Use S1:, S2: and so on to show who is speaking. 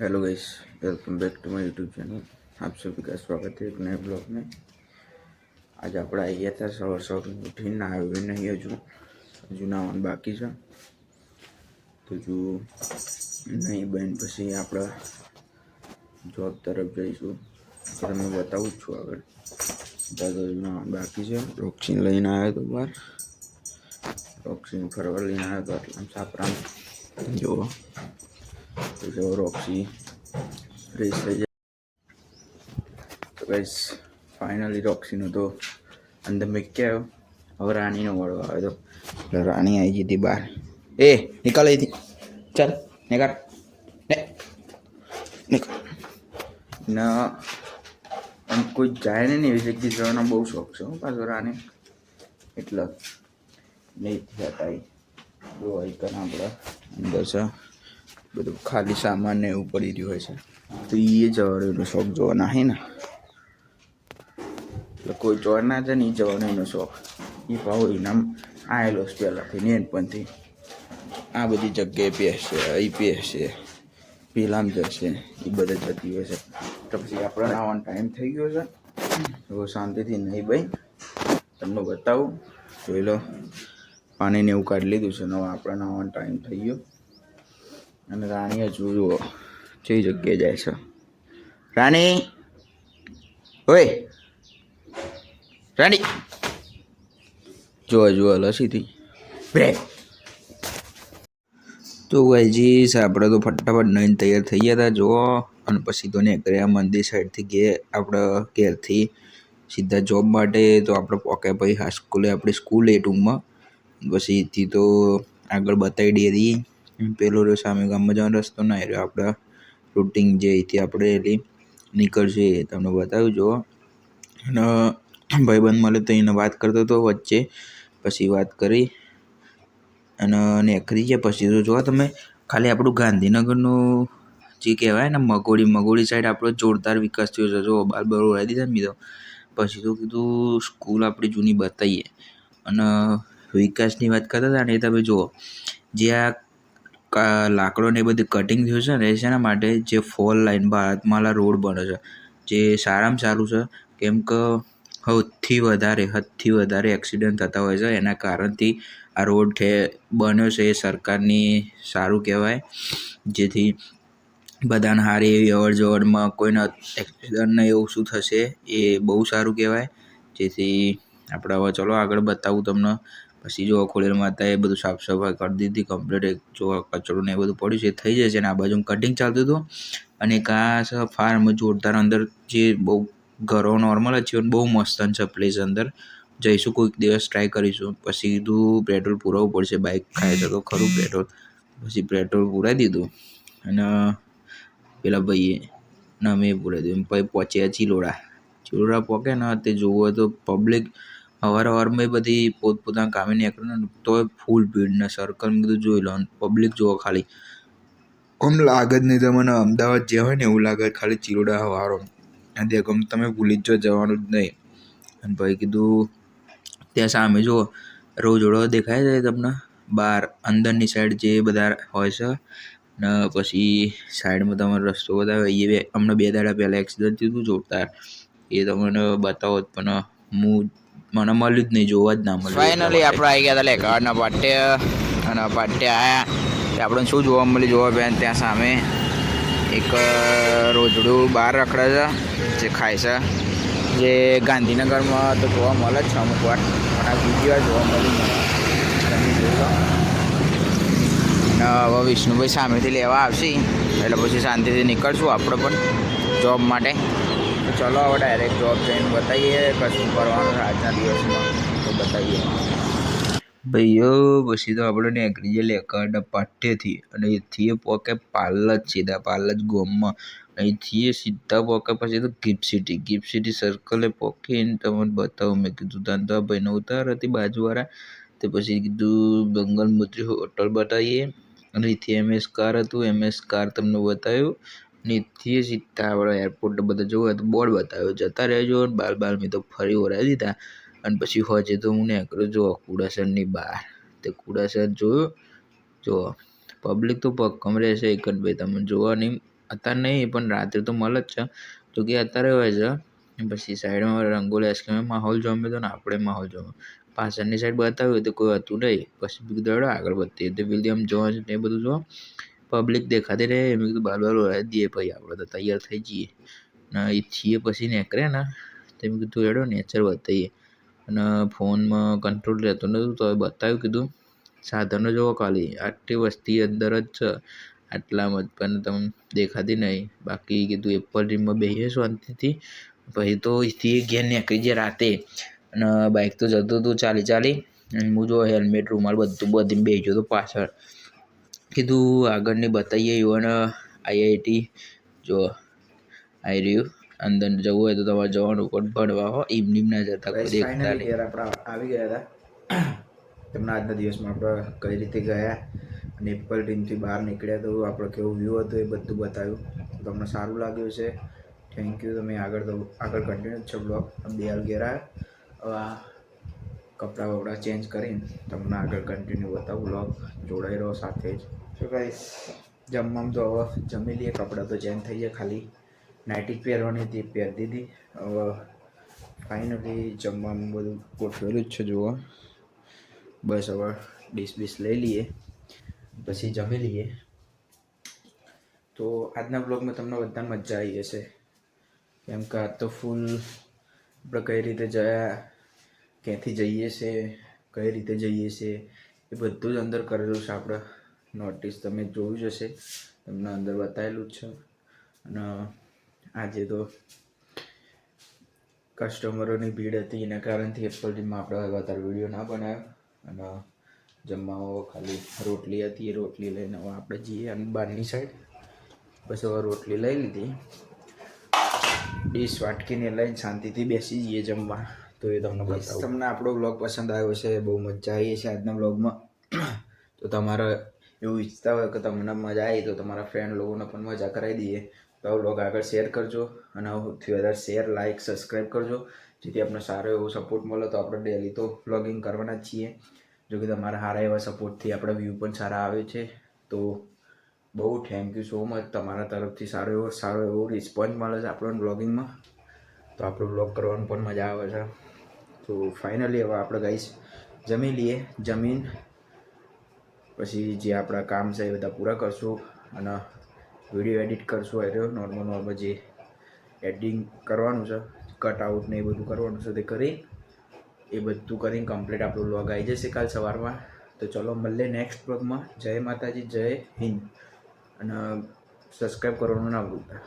S1: hello guys welcome back to my YouTube channel आप सभी का स्वागत है एक नए ब्लॉग में આજે આપણે આવી ગયા હતા સવાર સવાર ઉઠીને આવ્યો નહીં હજુ હજુ નાવાનું બાકી છે તો જો નહીં બહેન પછી આપણે જોબ તરફ જઈશું તો તમને બતાવું જ છું આગળ ત્યાં તો હજુ નાવાનું બાકી છે રોક્સીન લઈને આવ્યો તો બહાર રોક્સીન ફરવા લઈને આવ્યો તો આટલા સાપરામ જુઓ તો જો રોક્સી ફ્રેશ થઈ જાય તો ગાઈસ ફાઇનલી રોક્સીનો તો અંદર મેં આવ્યો હવે રાણીનો વડો આવ્યો તો એટલે રાણી આવી ગઈ હતી બહાર એ નીકળ અહીંથી ચાલ નીકળ ને નીકળ ના આમ કોઈ જાય ને એવી જગ્યાએ જવાનો બહુ શોખ છે હું પાછો રાણી એટલે નહીં જતા જો આઈકન આપણે અંદર છે બધું ખાલી સામાન ને એવું પડી રહ્યું હોય છે. તો એ જવાનો, એનો શોખ જોવાના, હે ને? એટલે કોઈ ચોર ના છે ને એ જવાનો એનો શોખ. એ ભાવ ઇનામ આવેલો છે પહેલાંથી, નેનપણથી. આ બધી જગ્યાએ પહેરશે અહીં પહેરશે પેલામ જશે એ બધા જતી હોય છે. તો પછી આપણે આવવાનો ટાઈમ થઈ ગયો છે. તો શાંતિથી નહીં ભાઈ, તમને બતાવું. જોઈ લો. પાણીને એવું કાઢી લીધું છે, નવા આપણે આવવાનો ટાઈમ થઈ ગયો. અને રાણી હજુ જુઓ કઈ જગ્યાએ જાય છે. રાણી! ઓય! રાણી! જુઓ જુઓ, લસીથી. બ્રેક! તો ગાઈજીસ આપણે તો ફટાફટ નઈને તૈયાર થઈ ગયા હતા, જુઓ. અને પછી તો નીકળ્યા મંદિર સાઈડથી ઘેર આપણે ઘેરથી. સીધા જોબ માટે તો આપણે પોકે ભાઈ સ્કૂલે આપણી સ્કૂલ એ ટૂંકમાં. પછીથી તો આગળ બતાવી ડેરી પેલો રહ્યો સામે ગામમાં જવાનો રસ્તો ના રહ્યો. આપણા રૂટિંગ જે અહીંથી આપણે એલી નીકળશે એ તમને બતાવ્યું જુઓ. અને ભાઈબંધ મળે તો એને વાત કરતો હતો વચ્ચે. પછી વાત કરી. અને નીકળી ગયા પછી તો જોવા તમે, ખાલી આપણું ગાંધીનગરનું જે કહેવાય ને મગોડી મગોડી સાઈડ આપણો જોરદાર વિકાસ થયો છે. જો બાર બાર ઉડાવી દીધા ને બીજો પછી તો કીધું, સ્કૂલ આપણી જૂની બતાવીએ અને વિકાસની વાત કરતા હતા ને, એ તમે જુઓ. જે આ લાકડો ને એ બધી કટિંગ થયું છે ને, એ શેના માટે? જે ફોર લાઈન ભારતમાલા રોડ બને છે. જે સારામાં સારું છે, કેમ કે સૌથી વધારે, હદથી વધારે એક્સિડન્ટ થતા હોય છે. એના કારણથી આ રોડ ઠે બન્યો છે, એ સરકારની સારું કહેવાય. જેથી બધાને સારી એવી અવર જવરમાં કોઈને એક્સિડન્ટ ને એવું શું થશે, એ બહુ સારું કહેવાય. જેથી આપણે હવે ચલો આગળ બતાવું તમને. પછી જો માતા માતાએ બધું સાફ સફાઈ કરી દીધી કમ્પ્લીટ એક જો કચરો ને એ બધું પડ્યું છે, એ થઈ જશે અને આ બાજુ કટિંગ ચાલતું હતું. અને છે ફાર્મ જોરદાર અંદર જે બહુ ઘરો નોર્મલ જ છે બહુ મસ્ત છે પ્લેસ અંદર. જઈશું કોઈક દિવસ ટ્રાય કરીશું. પછી કીધું પેટ્રોલ પુરાવવું પડશે બાઇક ખાય શકો ખરું પેટ્રોલ પછી પેટ્રોલ પૂરાવી દીધું. અને, પેલા ભાઈએ, ને અમે પૂરાવી દીધું. પછી પહોંચ્યા ચિલોડા ચિલોડા પહોંચે ને તે જોવો તો પબ્લિક અવાર મેં બધી પોતપોતાના કામે નીકળે ને તોય ફૂલ ભીડ ને સર્કલ કીધું જોઈ લો પબ્લિક જુઓ ખાલી. આમ લાગે જ નહીં તમને, અમદાવાદ જે હોય ને એવું લાગે, ખાલી ચીરોડા વારો અને ગમ તમે ભૂલી જ જો જવાનું જ નહીં. અને ભાઈ કીધું, ત્યાં સામે જુઓ રોજોડો દેખાય છે તમને બહાર અંદરની સાઈડ જે બધા હોય છે. ને પછી સાઈડમાં તમારો રસ્તો બતાવે, એ બે હમણાં બે દાડા પહેલાં એક્સિડન્ટ થયું જોરદાર. એ તમને બતાવો પણ હું મને મળ્યું જ નહીં, જોવા જ ના મળ્યું.
S2: ફાઇનલી આપણે આવી ગયા હતા કાર્ડના પાટે અને પાટે આવ્યા આપણને શું જોવા મળ્યું? જોવા બેન, ત્યાં સામે એક રોજડું બહાર રખડે છે, જે ખાય છે. જે ગાંધીનગરમાં તો જોવા મળે જ છે અમુક વાર. પણ આ બીજી વાર જોવા મળ્યું લો. હવે વિષ્ણુભાઈ સામેથી લેવા આવશે. એટલે પછી શાંતિથી નીકળશું આપણે પણ, જોબ માટે. તો ચલો હવે ડાયરેક્ટ જોબ જઈને બતાવીએ કશું કરવાનું આજના દિવસમાં, તો બતાવીએ
S1: ભાઈઓ પછી તો આપણે નીકળી જઈએ લેકરના પાટેથી અને એથી પોકે પાલ સીધા પાલ ગોમમાં. અહીંથી એ સીધા પોકે, પછી તો ગિફ્ટ સિટી. ગિફ્ટ સિટી સર્કલે પોકીને તમને બતાવું. મેં કીધું, તાન તો ભાઈને ઉતાર હતી બાજુવાળા. તે પછી કીધું, બંગલ મુત્રી હોટલ બતાવીએ અને અહીંથી એમએસ કાર હતું એમએસ કાર તમને બતાવ્યું અને અહીંથી એ સીધા આપણે એરપોર્ટ બધા જોવા તો બોર્ડ બતાવ્યો જતા રહેજો બાર બાર મેં તો ફરી વળાવી દીધા અને પછી હોજે તો હું નીકળ્યો જો કુડાસરની બહાર. તે કુડાસર જોયું. જો પબ્લિક તો ભક્કમ રહેશે એક જ ભાઈ. તમે જોવા નહીં
S2: અત્યારે નહીં, પણ રાત્રે તો મળે જ છે. તો કે અત્યારે હોય છે. પછી સાઈડમાં રંગોલી આઈસ્ક્રીમ માહોલ જમ્યો તો ને આપણે માહોલ જમ્યો પાછળની સાઈડ બતાવ્યું તો કોઈ હતું નહીં. પછી બીજું દોડો આગળ વધતી. તો જોવા છે ને એ બધું જો પબ્લિક દેખાતી રહે મેં કીધું, બાલ બાલ ઓળાવી દઈએ પછી આપણે તો તૈયાર થઈ જઈએ. ને એ છીએ પછી નીકળે ને, તો મેં કીધું, હેડો નેચર બતાવીએ અને ફોનમાં કંટ્રોલ રહેતો નહોતું તો બતાવ્યું, કીધું, સાધનો જોવો ખાલી, આટલી વસ્તી અંદર જ છે, આટલામાં જ, પણ તમને દેખાતી નહીં. બાકી કીધું એપલ ડ્રીમમાં બેસીએ શાંતિથી. પછી તો અહીંથી ઘેર નીકળી જાય રાતે. અને બાઇક તો જતું હતું ચાલી ચાલી, અને હું જો હેલ્મેટ રૂમાલ બધું બધી બેસી ગયો હતો પાછળ. કીધું આગળની બતાવીએ ઇવન આઈઆઈટી જો આવી રહ્યું. અંદર જવું હોય તો તમારે જવાનું પણ ભણવા હો. ઇવનિંગ ના જતા કોઈ દેખતા નહીં.
S1: આપણે આવી ગયા હતા. તેમના આજના દિવસમાં આપણે કઈ રીતે ગયા અને એપલ ટીમથી બહાર નીકળ્યા તો આપણે કેવું વ્યૂ હતું એ બધું બતાવ્યું. તમને સારું લાગ્યું છે થેન્ક યુ તમે આગળ તો આગળ કન્ટિન્યુ છે બ્લોગ બે હાલ ઘેર આ કપડાં વપડા ચેન્જ કરીને તમને આગળ કન્ટિન્યુ બતાવું બ્લોગ જોડાઈ રહો સાથે જ. તો ગાઈસ જમવામાં તો હવે જમી લઈએ. કપડાં તો ચેન્જ થઈ જાય ખાલી. નાઇટી પહેરવાની હતી પહેરી દીધી હવે ફાઇનલી જમવાનું બધું ગોઠવેલું જ છે, જુઓ. બસ હવે ડીશ બીશ લઈ લઈએ, પછી જમી લઈએ. તો આજના બ્લોગમાં તમને બધાને મજા આવી જશે કેમ કે આજ તો ફૂલ આપણે કઈ રીતે જયા, ક્યાંથી જઈએ છે, કઈ રીતે જઈએ છે, એ બધું જ અંદર કરેલું છે આપણે. નોટિસ તમે જોયું જ હશે તમને અંદર બતાવેલું જ છે. અને આજે તો કસ્ટમરોની ભીડ હતી એના કારણથી એપલ ટીમમાં આપણે વધારે વીડિયો ના બનાવ્યો. અને જમવામાં ખાલી રોટલી હતી એ રોટલી લઈને હવે આપણે જઈએ અને બહારની સાઈડ બસ હવે રોટલી લઈ લીધી. ડીશ વાટકીને લઈને શાંતિથી બેસી જઈએ જમવા. તો એ તમને બતાવું. તમને આપણો બ્લોગ પસંદ આવ્યો છે બહુ મજા આવી છે આજના બ્લોગમાં તો તમારે એવું ઈચ્છતા હોય કે તમને મજા આવી તો તમારા ફ્રેન્ડ લોકોને પણ મજા કરાવી દઈએ. તો લોગ આગળ શેર કરજો અને સૌથી વધારે શેર લાઇક સબસ્ક્રાઈબ કરજો. જેથી આપણે સારો એવો સપોર્ટ મળે તો આપણે ડેલી તો વ્લોગિંગ કરવાના જ છીએ. જો કે તમારા સારા એવા સપોર્ટથી આપણા વ્યૂ પણ સારા આવે છે. તો બહુ થેન્ક યુ સો મચ તમારા તરફથી સારો એવો સારો એવો રિસ્પોન્સ મળે છે આપણને બ્લોગિંગમાં તો આપણો બ્લોગ કરવાનું પણ મજા આવે છે. તો ફાઇનલી હવે આપણે ગાઈશ જમી લઈએ. જમીન પછી જે આપણા કામ છે એ બધા પૂરા કરશું અને વીડિયો એડિટ કરશું એટલે નોર્મલ નોર્મલ જે એડિટિંગ કરવાનું છે કટ આઉટ ને એ બધું કરવાનું છે તે કરી, એ બધું કરીને કમ્પ્લીટ આપણું લોગ આવી જશે કાલ સવારમાં. તો ચલો મળીએ નેક્સ્ટ બ્લોગમાં જય માતાજી, જય હિન્દ. અને સબસ્ક્રાઈબ કરવાનું ના ભૂલતા.